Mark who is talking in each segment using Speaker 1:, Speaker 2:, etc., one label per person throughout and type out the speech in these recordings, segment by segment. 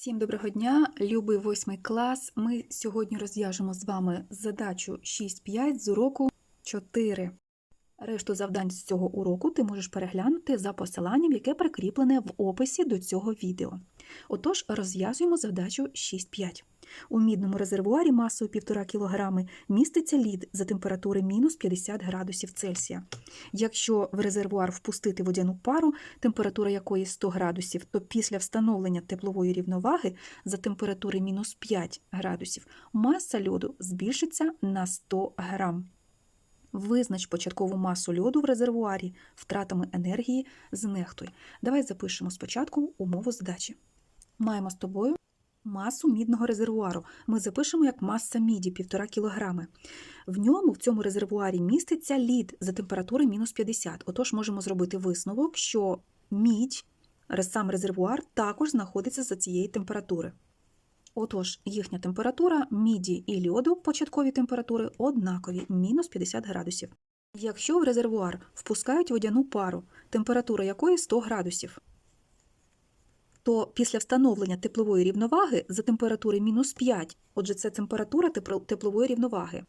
Speaker 1: Всім доброго дня, любий восьмий клас. Ми сьогодні розв'яжемо з вами задачу 6.5 з уроку 4. Решту завдань з цього уроку ти можеш переглянути за посиланням, яке прикріплене в описі до цього відео. Отож, розв'язуємо задачу 6.5. У мідному резервуарі масою 1,5 кг міститься лід за температури мінус 50 градусів Цельсія. Якщо в резервуар впустити водяну пару, температура якої 100 градусів, то після встановлення теплової рівноваги за температури мінус 5 градусів маса льоду збільшиться на 100 грам. Визнач початкову масу льоду в резервуарі втратами енергії знехтуй. Давай запишемо спочатку умову задачі. Маємо з тобою масу мідного резервуару. Ми запишемо як маса міді 1,5 кг. В ньому, в цьому резервуарі, міститься лід за температури мінус 50. Отож, можемо зробити висновок, що мідь, сам резервуар, також знаходиться за цієї температури. Отож, їхня температура міді і льоду початкові температури однакові мінус 50 градусів. Якщо в резервуар впускають водяну пару, температура якої 100 градусів, то після встановлення теплової рівноваги за температури мінус 5, отже, це температура теплової рівноваги,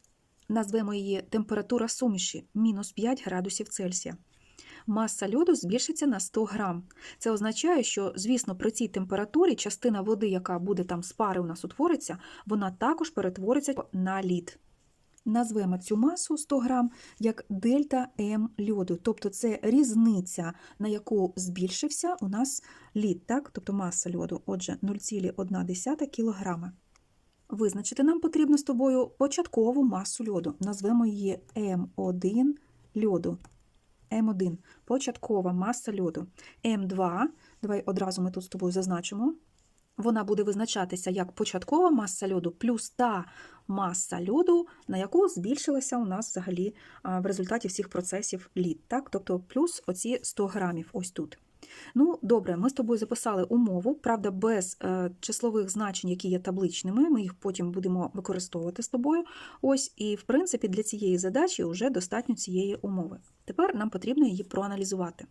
Speaker 1: назвемо її температура суміші мінус 5 градусів Цельсія. Маса льоду збільшиться на 100 грам. Це означає, що, звісно, при цій температурі частина води, яка буде там з пари у нас утвориться, вона також перетвориться на лід. Назвемо цю масу 100 грам як дельта М льоду, тобто це різниця, на яку збільшився у нас лід, так? тобто маса льоду, отже, 0,1 кг. Визначити нам потрібно з тобою початкову масу льоду. Назвемо її М1 льоду. М1 початкова маса льоду. М2, давай одразу ми тут з тобою зазначимо. Вона буде визначатися як початкова маса льоду плюс та маса льоду, на яку збільшилася у нас взагалі в результаті всіх процесів лід. Так? Тобто плюс оці 100 грамів ось тут. Ну, добре, ми з тобою записали умову, правда, без е, числових значень, які є табличними. Ми їх потім будемо використовувати з тобою. Ось, і в принципі для цієї задачі вже достатньо цієї умови. Тепер нам потрібно її проаналізувати.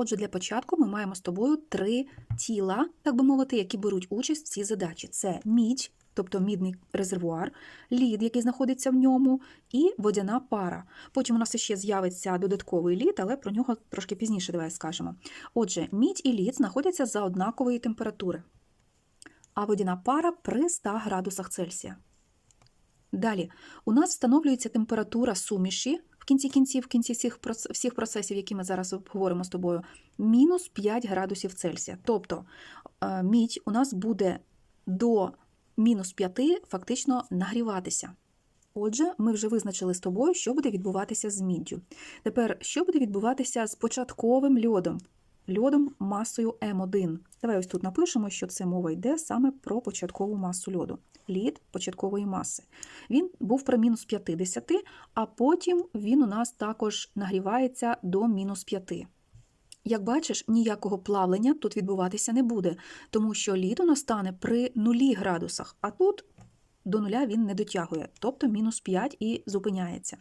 Speaker 1: Отже, для початку ми маємо з тобою три тіла, так би мовити, які беруть участь в цій задачі: це мідь, тобто мідний резервуар, лід, який знаходиться в ньому, і водяна пара. Потім у нас ще з'явиться додатковий лід, але про нього трошки пізніше давай скажемо. Отже, мідь і лід знаходяться за однакової температури, а водяна пара при 100 градусах Цельсія. Далі, у нас встановлюється температура суміші кінці кінців, в кінці всіх, всіх процесів, які ми зараз обговоримо з тобою, мінус 5 градусів Цельсія. Тобто е, мідь у нас буде до мінус 5 фактично нагріватися. Отже, ми вже визначили з тобою, що буде відбуватися з міддю. Тепер, що буде відбуватися з початковим льодом? Льодом масою М1. Давай ось тут напишемо, що це мова йде саме про початкову масу льоду. Лід початкової маси. Він був при мінус 50, а потім він у нас також нагрівається до мінус 5. Як бачиш, ніякого плавлення тут відбуватися не буде, тому що лід у нас стане при нулі градусах, а тут до нуля він не дотягує, тобто мінус 5 і зупиняється.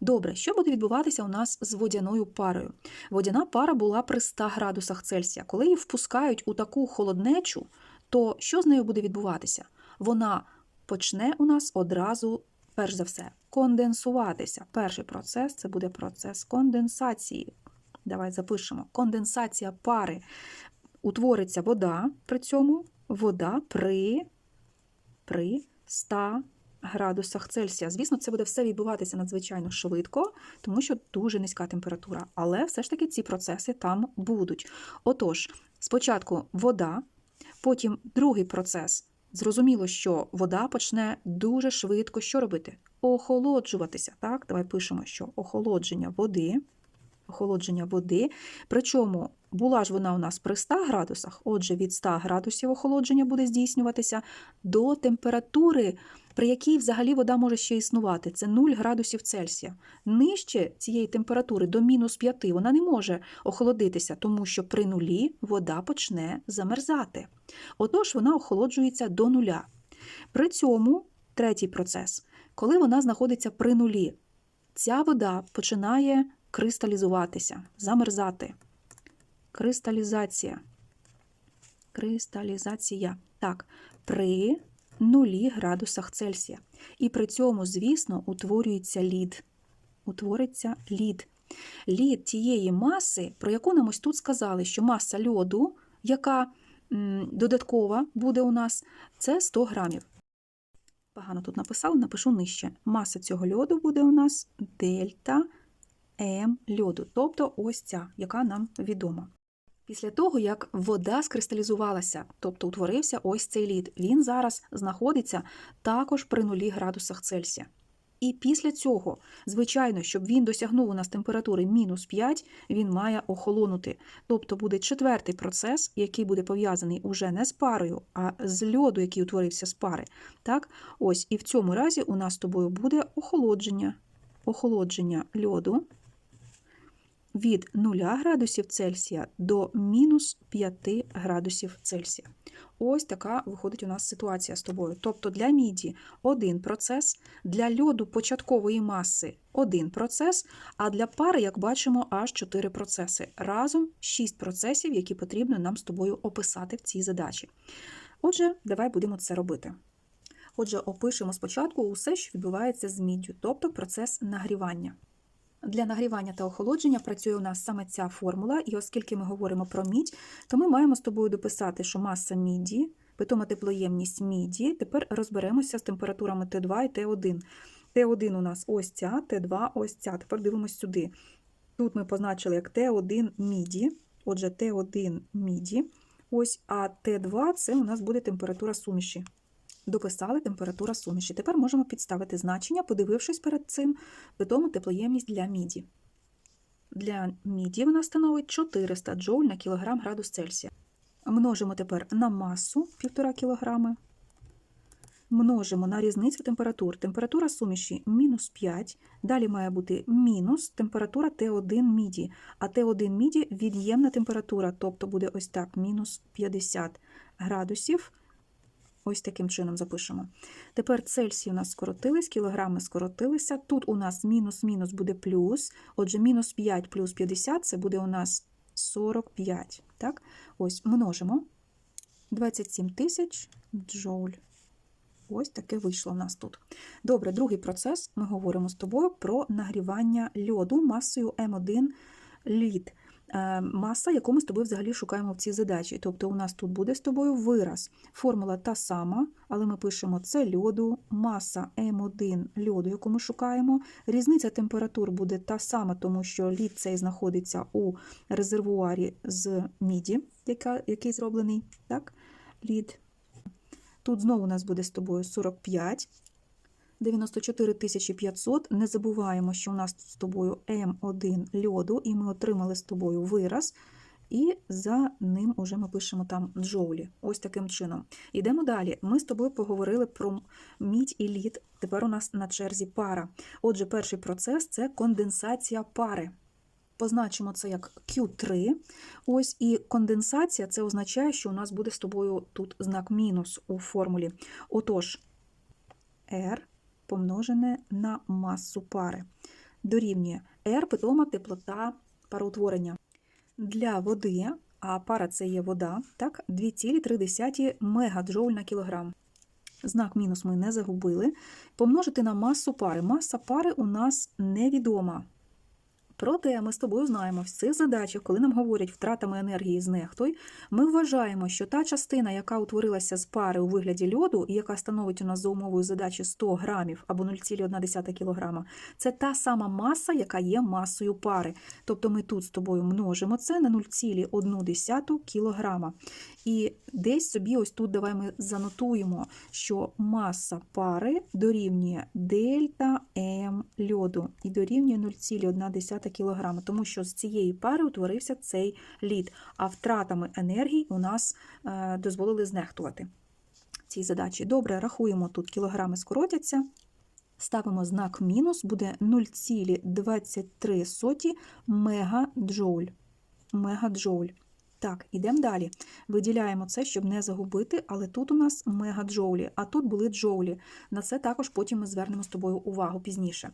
Speaker 1: Добре, що буде відбуватися у нас з водяною парою? Водяна пара була при 100 градусах Цельсія. Коли її впускають у таку холоднечу, то що з нею буде відбуватися? Вона почне у нас одразу, перш за все, конденсуватися. Перший процес це буде процес конденсації. Давай запишемо. Конденсація пари. Утвориться вода при цьому, вода при, при 100 градусах Цельсія. Звісно, це буде все відбуватися надзвичайно швидко, тому що дуже низька температура. Але все ж таки ці процеси там будуть. Отож, спочатку вода, потім другий процес. Зрозуміло, що вода почне дуже швидко що робити? Охолоджуватися. Так, давай пишемо, що охолодження води. Охолодження води. Причому була ж вона у нас при 100 градусах, отже, від 100 градусів охолодження буде здійснюватися до температури, при якій взагалі вода може ще існувати. Це 0 градусів Цельсія. Нижче цієї температури до мінус 5 вона не може охолодитися, тому що при нулі вода почне замерзати. Отож, вона охолоджується до нуля. При цьому третій процес, коли вона знаходиться при нулі, ця вода починає кристалізуватися, замерзати. Кристалізація. кристалізація. Так, при нулі градусах Цельсія. І при цьому, звісно, утворюється лід. Утвориться лід. Лід тієї маси, про яку нам ось тут сказали, що маса льоду, яка додаткова буде у нас, це 100 грамів. Погано тут написала, напишу нижче. Маса цього льоду буде у нас дельта М льоду, тобто ось ця, яка нам відома. Після того, як вода скристалізувалася, тобто утворився ось цей лід, він зараз знаходиться також при нулі градусах Цельсія. І після цього, звичайно, щоб він досягнув у нас температури мінус 5, він має охолонути. Тобто буде четвертий процес, який буде пов'язаний уже не з парою, а з льоду, який утворився з пари. Так? Ось, і в цьому разі у нас з тобою буде охолодження. Охолодження льоду від 0 градусів Цельсія до мінус 5 градусів Цельсія. Ось така виходить у нас ситуація з тобою. Тобто для міді один процес, для льоду початкової маси один процес, а для пари, як бачимо, аж 4 процеси. Разом 6 процесів, які потрібно нам з тобою описати в цій задачі. Отже, давай будемо це робити. Отже, опишемо спочатку усе, що відбувається з міддю, тобто процес нагрівання. Для нагрівання та охолодження працює у нас саме ця формула, і оскільки ми говоримо про мідь, то ми маємо з тобою дописати, що маса міді, питома теплоємність міді, тепер розберемося з температурами Т2 і Т1. Т1 у нас ось ця, Т2 ось ця. Тепер дивимося сюди. Тут ми позначили як Т1 міді, отже, Т1 міді, ось, а Т2 це у нас буде температура суміші. Дописали температура суміші. Тепер можемо підставити значення, подивившись перед цим питому теплоємність для міді. Для міді вона становить 400 джоуль на кілограм градус Цельсія. Множимо тепер на масу 1,5 кг. Множимо на різницю температур. Температура суміші мінус 5. Далі має бути мінус температура Т1 міді. А Т1 міді від'ємна температура, тобто буде ось так, мінус 50 градусів. Ось таким чином запишемо. Тепер Цельсій у нас скоротились, кілограми скоротилися. Тут у нас мінус-мінус буде плюс. Отже, мінус 5 плюс 50 це буде у нас 45. Так? Ось множимо 27 тисяч джоуль. Ось таке вийшло у нас тут. Добре, другий процес. Ми говоримо з тобою про нагрівання льоду масою М1 лід. Е, Маса, яку ми з тобою взагалі шукаємо в цій задачі. Тобто у нас тут буде з тобою вираз. Формула та сама, але ми пишемо це льоду, маса М1 льоду, яку ми шукаємо. Різниця температур буде та сама, тому що лід цей знаходиться у резервуарі з міді, який зроблений. Так? Лід. Тут знову у нас буде з тобою 45. 94 500. Не забуваємо, що у нас тут з тобою М1 льоду, і ми отримали з тобою вираз. І за ним уже ми пишемо там джоулі. Ось таким чином. Йдемо далі. Ми з тобою поговорили про мідь і лід. Тепер у нас на черзі пара. Отже, перший процес це конденсація пари. Позначимо це як Q3. Ось і конденсація це означає, що у нас буде з тобою тут знак мінус у формулі. Отож, R помножене на масу пари. Дорівнює R питома теплота пароутворення. Для води, а пара це є вода, так, 2,3 мегаджоуль на кілограм. Знак мінус ми не загубили. Помножити на масу пари. Маса пари у нас невідома. Проте ми з тобою знаємо в цих задачах, коли нам говорять втратами енергії знехтуй, ми вважаємо, що та частина, яка утворилася з пари у вигляді льоду, і яка становить у нас за умовою задачі 100 грамів або 0,1 кг, це та сама маса, яка є масою пари. Тобто ми тут з тобою множимо це на 0,1 кг. І десь собі ось тут давай ми занотуємо, що маса пари дорівнює дельта М льоду і дорівнює 0,1 кг, тому що з цієї пари утворився цей лід, а втратами енергії у нас е, дозволили знехтувати цій задачі. Добре, рахуємо тут кілограми скоротяться. Ставимо знак мінус, буде 0,23 мегаджоуль. Мегаджоуль. Так, ідемо далі. Виділяємо це, щоб не загубити, але тут у нас мегаджоулі, а тут були джоулі. На це також потім ми звернемо з тобою увагу пізніше.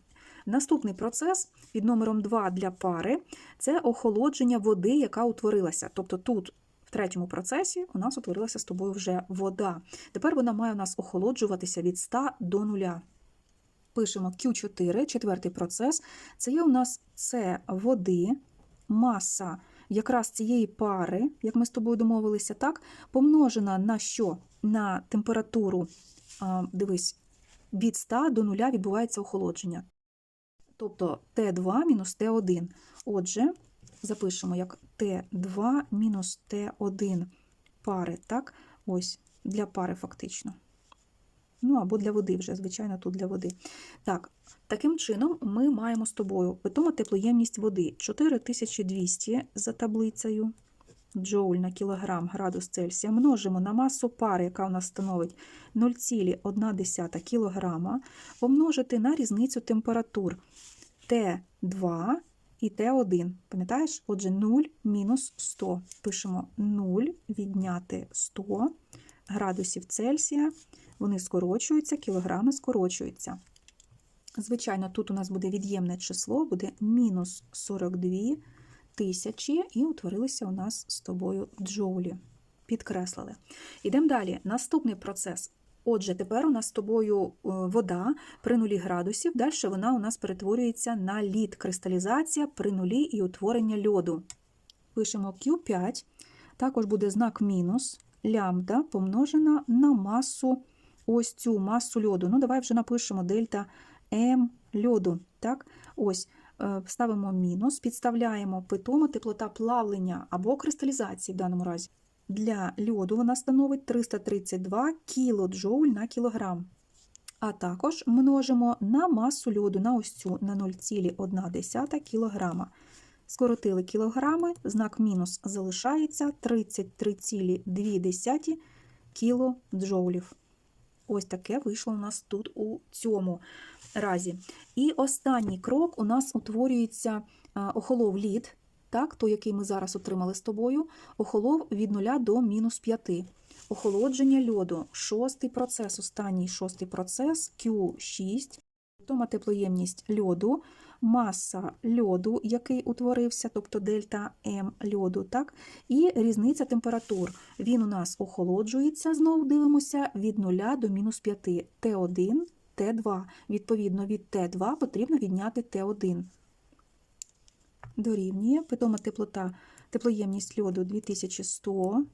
Speaker 1: Наступний процес під номером 2 для пари це охолодження води, яка утворилася. Тобто тут В третьому процесі у нас утворилася з тобою вже вода. Тепер вона має у нас охолоджуватися від 100 до 0. Пишемо Q4, четвертий процес. Це є у нас С води, маса якраз цієї пари, як ми з тобою домовилися, так, помножена на що? На температуру, дивись, від 100 до 0 відбувається охолодження. Тобто Т2 мінус Т1. Отже, запишемо як Т2 мінус Т1 пари, так? Ось, для пари фактично. Ну, або для води вже, звичайно, тут для води. Так, таким чином ми маємо з тобою питома теплоємність води 4200 за таблицею джоуль на кілограм градус Цельсія. Множимо на масу пари, яка у нас становить 0,1 кг, помножити на різницю температур Т2 і Т1. Пам'ятаєш? Отже, 0 мінус 100. Пишемо 0 відняти 100 градусів Цельсія. Вони скорочуються, кілограми скорочуються. Звичайно, тут у нас буде від'ємне число, буде мінус 42 тисячі, і утворилися у нас з тобою джоулі. Підкреслили. Йдемо далі. Наступний процес. Отже, тепер у нас з тобою е, вода при нулі градусів, далі вона у нас перетворюється на лід, кристалізація при нулі і утворення льоду. Пишемо Q5, також буде знак мінус, лямбда помножена на масу, ось цю масу льоду. Ну, давай вже напишемо дельта М льоду. Так? Ось, е, ставимо мінус, підставляємо питома теплота плавлення або кристалізації в даному разі. Для льоду вона становить 332 кілоджоуль на кілограм. А також множимо на масу льоду на ось цю на 0,1 кілограма. Скоротили кілограми, знак мінус залишається 33,2 кілоджоулів. Ось таке вийшло у нас тут у цьому разі. І останній крок у нас утворюється охолов лід, так, той, який ми зараз отримали з тобою, охолов від 0 до мінус 5. Охолодження льоду. Шостий процес, останній шостий процес Q6. Тома теплоємність льоду, маса льоду, який утворився, тобто дельта М льоду, так? і різниця температур. Він у нас охолоджується, знову дивимося, від 0 до мінус 5. Т1, Т2. Відповідно, від Т2 потрібно відняти Т1. Дорівнює питома теплота, теплоємність льоду 2100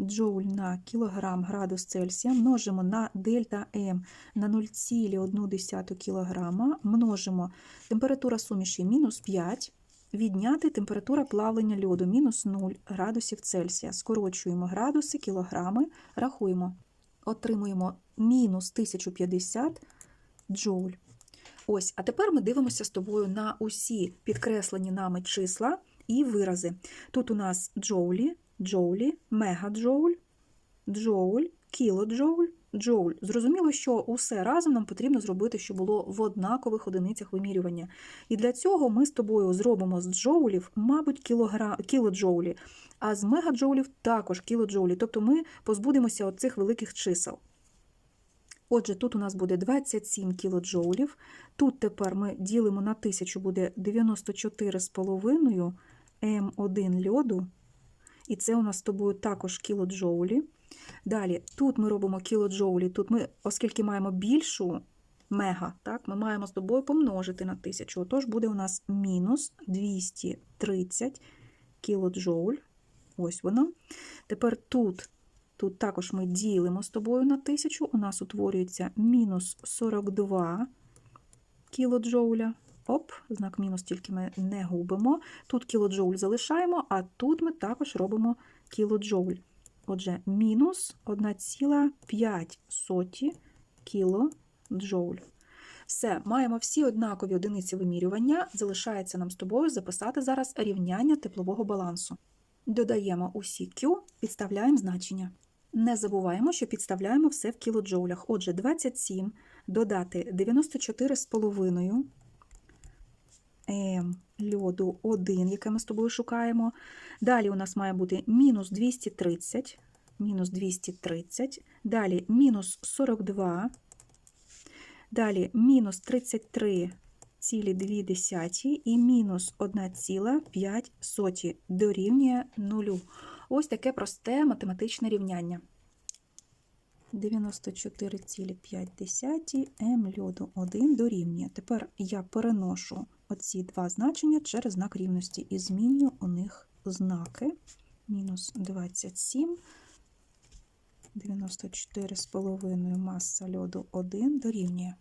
Speaker 1: джоуль на кілограм градус Цельсія, множимо на дельта М на 0,1 кг, множимо температура суміші мінус 5, відняти температура плавлення льоду мінус 0 градусів Цельсія. Скорочуємо градуси, кілограми, рахуємо. Отримуємо мінус 1050 джоуль. Ось, а тепер ми дивимося з тобою на усі підкреслені нами числа і вирази. Тут у нас джоулі, джоулі, мегаджоуль, джоуль, кілоджоуль, джоуль. Зрозуміло, що усе разом нам потрібно зробити, щоб було в однакових одиницях вимірювання. І для цього ми з тобою зробимо з джоулів, мабуть, кілогра... кілоджоулі, а з мегаджоулів також кілоджоулі. Тобто ми позбудемося оцих великих чисел. Отже, тут у нас буде 27 кілоджоулів. Тут тепер ми ділимо на 1000, буде 94,5 М1 льоду. І це у нас з тобою також кілоджоулі. Далі, тут ми робимо кілоджоулі, тут ми, оскільки маємо більшу мега, так, ми маємо з тобою помножити на 1000. Отож, буде у нас мінус 230 кілоджоуль. Ось воно. Тепер тут Тут також ми ділимо з тобою на 1000, у нас утворюється мінус 42 кілоджоуля. Оп, знак мінус, тільки ми не губимо. Тут кілоджоуль залишаємо, а тут ми також робимо кілоджоуль. Отже, мінус 1,5 кілоджоуль. Все, маємо всі однакові одиниці вимірювання. Залишається нам з тобою записати зараз рівняння теплового балансу. Додаємо усі Q, підставляємо значення. Не забуваємо, що підставляємо все в кілоджоулях. Отже, 27 додати 94,5 М льоду 1, яке ми з тобою шукаємо. Далі у нас має бути мінус 230, мінус 230, далі мінус 42, далі мінус 33,2 і мінус 1,5 дорівнює 0. Ось таке просте математичне рівняння. 94,5 М льоду 1 дорівнює. Тепер я переношу оці два значення через знак рівності і змінюю у них знаки. Мінус 27, 94,5 маса льоду 1 дорівнює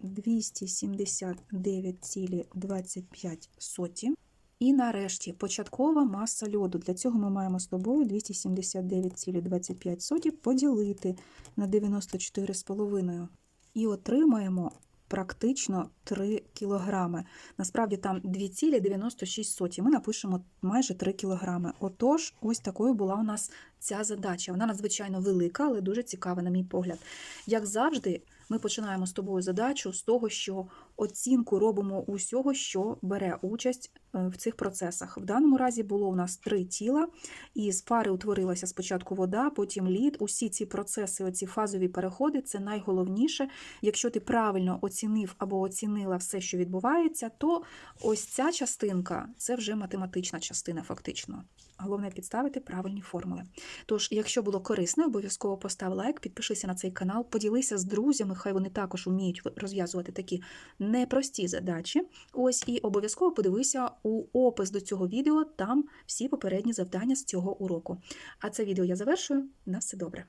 Speaker 1: 279,25. І нарешті початкова маса льоду. Для цього ми маємо з тобою 279,25 поділити на 94,5 і отримаємо практично 3 кілограми. Насправді там 2,96. Ми напишемо майже 3 кілограми. Отож, ось такою була у нас ця задача. Вона надзвичайно велика, але дуже цікава, на мій погляд. Як завжди, ми починаємо з тобою задачу з того, що оцінку робимо усього, що бере участь е, в цих процесах. В даному разі було у нас три тіла, і з пари утворилася спочатку вода, потім лід. Усі ці процеси, оці фазові переходи це найголовніше. Якщо ти правильно оцінив або оцінила все, що відбувається, то ось ця частинка це вже математична частина, фактично. Головне підставити правильні формули. Тож, якщо було корисно, обов'язково постав лайк, підпишися на цей канал, поділися з друзями, хай вони також вміють розв'язувати такі непрості задачі. Ось і обов'язково подивися у опис до цього відео, там всі попередні завдання з цього уроку. А це відео я завершую. На все добре.